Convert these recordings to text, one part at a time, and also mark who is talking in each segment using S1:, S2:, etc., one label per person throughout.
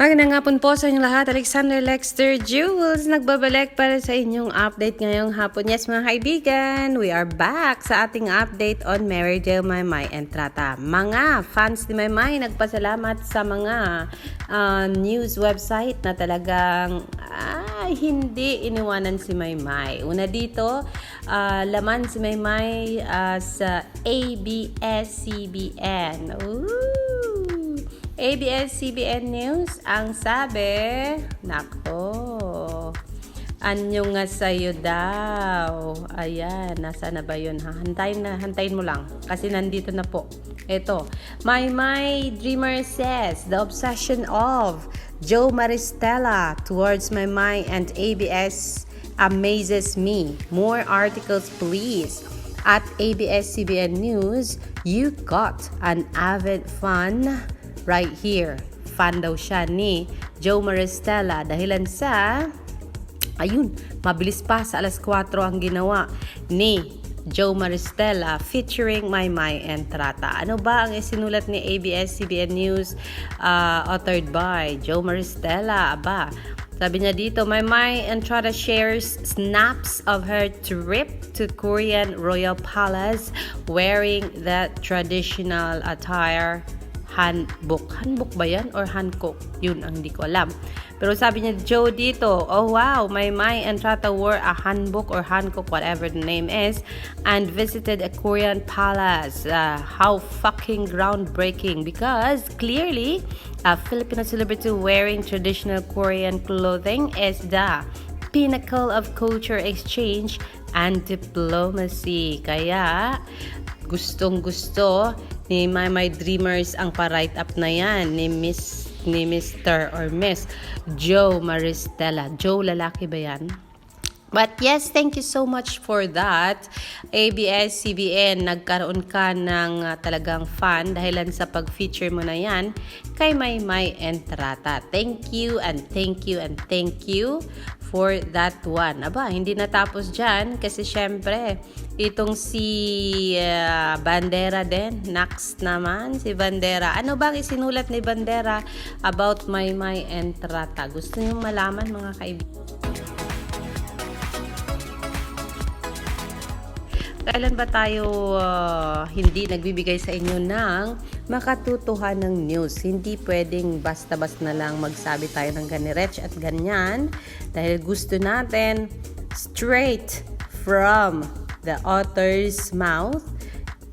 S1: Magandang hapon po sa inyong lahat. Alexander Lexter Jules nagbabalik para sa inyong update ngayong hapon. Yes mga kaibigan, we are back sa ating update on Mary Jane Maymay and Trata. Mga fans ni Maymay, nagpasalamat sa mga uh, news website na talagang ay, hindi iniwanan si Maymay. Una dito, uh, laman si Maymay uh, sa ABS-CBN. Ooh! ABS-CBN News, ang sabi, nako, anyo nga sa'yo daw. Ayan, nasa na ba yun ha? Hantayin, na, hantayin mo lang. Kasi nandito na po. Ito, My My Dreamer says, the obsession of Joe Maristella towards My My and ABS amazes me. More articles please. At ABS-CBN News, you got an avid fan right here. Fan daw siya ni Joe Maristella dahilan sa ayun, mabilis pa sa alas 4 ang ginawa ni Joe Maristella featuring Maymay and Trata. Ano ba ang isinulat ni ABS-CBN News uh, authored by Joe Maristella? Aba, sabi niya dito, Maymay and Trata shares snaps of her trip to Korean Royal Palace wearing the traditional attire hanbok. Hanbok ba yan? Or hancock? Yun ang hindi ko alam. Pero sabi niya, Joe dito, oh wow, my Mai and Trata wore a hanbok or hancock, whatever the name is, and visited a Korean palace. Uh, how fucking groundbreaking because clearly a Filipino celebrity wearing traditional Korean clothing is the pinnacle of culture exchange and diplomacy. Kaya, gustong gusto ni My My Dreamers ang pa-write up na yan ni Miss ni Mr. or Miss Joe Maristella. Joe, lalaki ba yan? But yes, thank you so much for that. ABS-CBN, nagkaroon ka ng uh, talagang fan dahilan sa pag-feature mo na yan kay Maymay and Trata. Thank you and thank you and thank you for that one. Aba, hindi natapos dyan kasi syempre, itong si uh, Bandera din, next naman si Bandera. Ano bang isinulat ni Bandera about Maymay and Trata? Gusto niyo malaman mga kaibigan? Kailan ba tayo uh, hindi nagbibigay sa inyo ng makatutuhan ng news? Hindi pwedeng basta-basta na lang magsabi tayo ng ganirech at ganyan dahil gusto natin straight from the author's mouth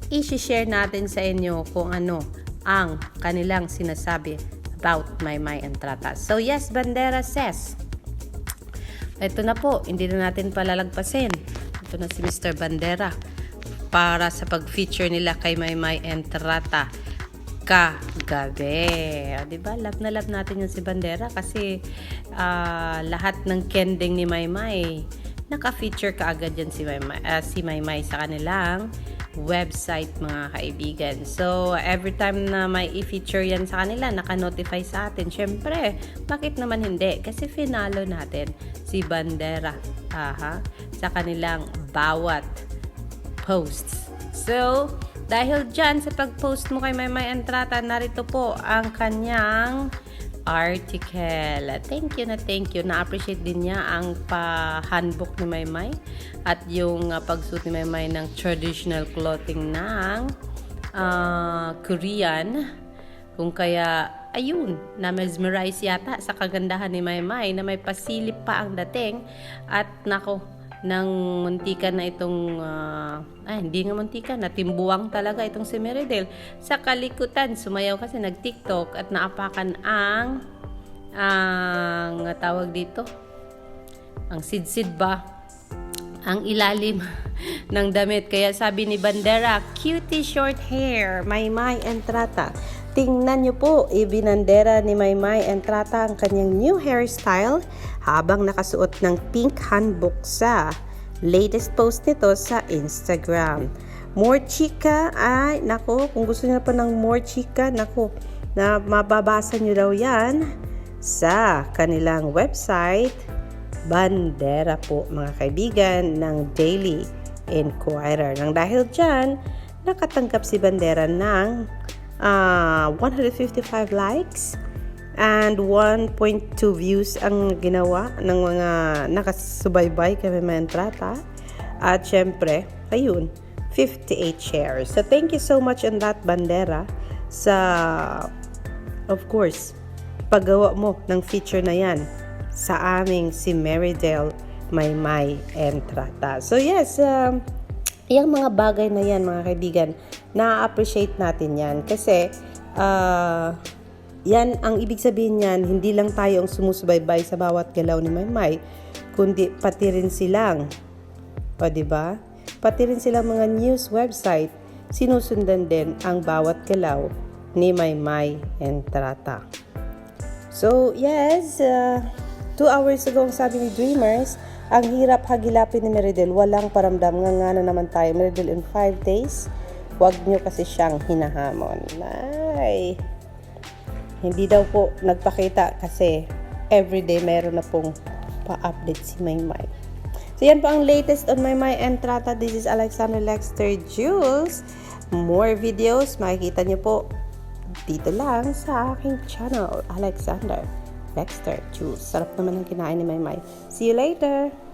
S1: i-share natin sa inyo kung ano ang kanilang sinasabi about my my entrata. So yes, Bandera says, ito na po, hindi na natin palalagpasin. Ito na si Mr. Bandera para sa pag-feature nila kay Maymay Entrata kagabi. O, diba? Love na love natin yung si Bandera kasi uh, lahat ng kending ni Maymay naka-feature kaagad yan si Maymay, uh, si Maymay sa kanilang website mga kaibigan. So, every time na may i-feature yan sa kanila, naka-notify sa atin. Siyempre, bakit naman hindi? Kasi finalo natin si Bandera aha, sa kanilang bawat posts. So, dahil dyan sa pag-post mo kay Maymay Entrata, narito po ang kanyang article. Thank you na thank you. Na-appreciate din niya ang pa-handbook ni Maymay at yung uh, pagsuot ni Maymay ng traditional clothing ng uh, Korean. Kung kaya, ayun, na-mesmerize yata sa kagandahan ni Maymay na may pasilip pa ang dating. At nako, ng muntikan na itong uh, ay hindi nga muntikan natimbuwang talaga itong si Meridel. Sa kalikutan sumayaw kasi nag TikTok at naapakan ang ang tawag dito? Ang sidsid ba? Ang ilalim ng damit. Kaya sabi ni Bandera cutie short hair may may entrata Tingnan niyo po, ibinandera ni Maymay Entrata ang kanyang new hairstyle habang nakasuot ng pink handbook sa latest post nito sa Instagram. More chika, ay, nako, kung gusto niyo pa ng more chika, nako, na mababasa niyo daw yan sa kanilang website, Bandera po mga kaibigan ng Daily Inquirer. Nang dahil dyan, nakatanggap si Bandera ng uh, ah, 155 likes And 1.2 views ang ginawa ng mga nakasubaybay kay Mama Entrata. At syempre, ayun, 58 shares. So thank you so much on that bandera sa of course paggawa mo ng feature na yan sa aming si Marydale Maymay Entrata. So yes, um, yung mga bagay na yan mga kaibigan, na-appreciate natin yan kasi ah, yan ang ibig sabihin niyan, hindi lang tayo ang sumusubaybay sa bawat galaw ni Maymay, kundi pati rin silang o, ba? Pati rin silang mga news website, sinusundan din ang bawat galaw ni Maymay Entrata. So, yes, uh, two hours ago, ang sabi ni Dreamers, ang hirap hagilapin ni Meridel, walang paramdam, nga nga na naman tayo. Meridel in five days, wag nyo kasi siyang hinahamon. Ay, hindi daw po nagpakita kasi everyday meron na pong pa-update si Maymay. So yan po ang latest on Maymay Entrata. This is Alexander Lexter Jules. More videos makikita niyo po dito lang sa aking channel, Alexander Lexter Jules. Sarap naman ang kinain ni Maymay. See you later!